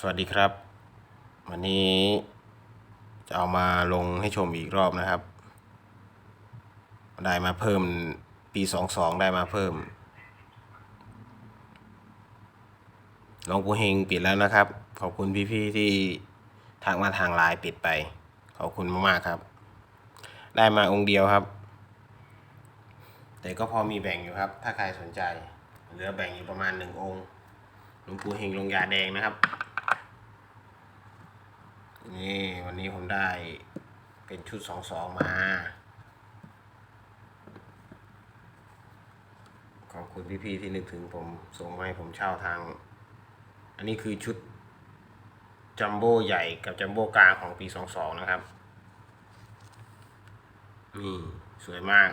สวัสดีครับ วันนี้จะเอามาลงให้ชมอีกรอบนะครับ ได้มาเพิ่มปีสองสองได้มาเพิ่มลงปูเฮงปิดแล้วนะครับ ขอบคุณพี่ๆที่ทางมาทางไลน์ปิดไป ขอบคุณมากๆครับ ได้มาองค์เดียวครับ แต่ก็พอมีแบ่งอยู่ครับ ถ้าใครสนใจ เหลือแบ่งอยู่ประมาณหนึ่งองค์หลวงปู่เฮงลงยาแดงนะครับ นี่วันนี้ผมได้เป็นชุดสองสองมา ขอบคุณพี่ๆที่นึกถึงผมส่งมาให้ผมเช่าทาง อันนี้คือชุดจัมโบ้ใหญ่กับจัมโบ้กลางของปีสองสองนะครับ นี่ สวยมาก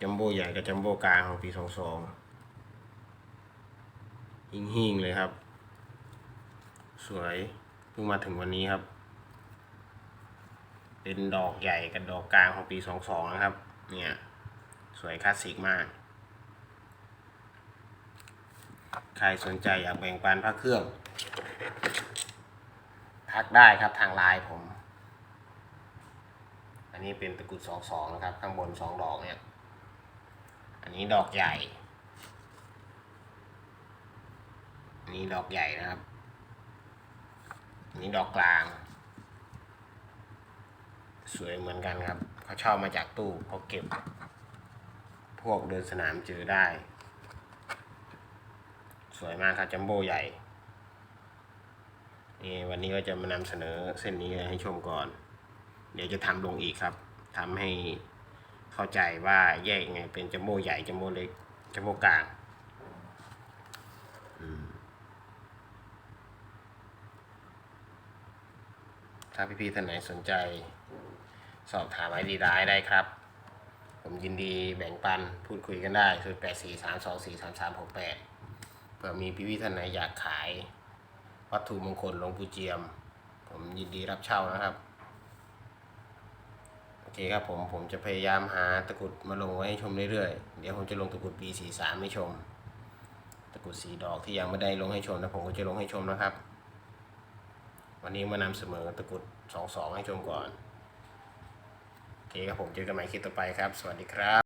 จัมโบ้ใหญ่กับจัมโบ้กลางของปีสองสองหิ่งๆเลยครับ สวย เพิ่งมาถึงวันนี้ครับ เป็นดอกใหญ่กับดอกกลางของปีสองสองนะครับ เนี่ย สวยคลาสสิกมาก ใครสนใจอยากแบ่งปันพระเครื่อง ทักได้ครับทางไลน์ผม อันนี้เป็นตะกุดสองสองนะครับ ข้างบนสองดอกเนี่ย อันนี้ดอกใหญ่ อันนี้ดอกใหญ่นะครับ นี้ดอกกลาง สวยเหมือนกันครับ เขาเช่ามาจากตู้เขาเก็บ พวกเดินสนามเจอได้ สวยมากครับจัมโบ้ใหญ่นี่วันนี้ก็จะมานำเสนอเส้นนี้ให้ชมก่อน เดี๋ยวจะทำลงอีกครับทำให้เข้าใจว่าแยกยังไงเป็นจัมโบ้ใหญ่จัมโบ้เล็กจัมโบ้กลาง ถ้าพี่ๆท่านไหนสนใจ สอบถามไอดีไลน์ได้ครับ ผมยินดีแบ่งปันพูดคุยกันได้0 8 4 3 2 4 3 3 6 8เผื่อมีพี่ๆท่านไหนอยากขาย วัตถุมงคลหลวงปู่เจียม ผมยินดีรับเช่านะครับโอเคครับผมผมจะพยายามหาตะกรุดมาลงไว้ให้ชมเรื่อยๆ เดี๋ยวผมจะลงตะกรุดปี43 ให้ชม ตะกรุดสีดอกที่ยังไม่ได้ลงให้ชมนะผมก็จะลงให้ชมนะครับ วันนี้มานำเสมอตะกุดสองสองให้ชมก่อน โอเคครับผมเจอกันใหม่คลิปต่อไปครับ สวัสดีครับ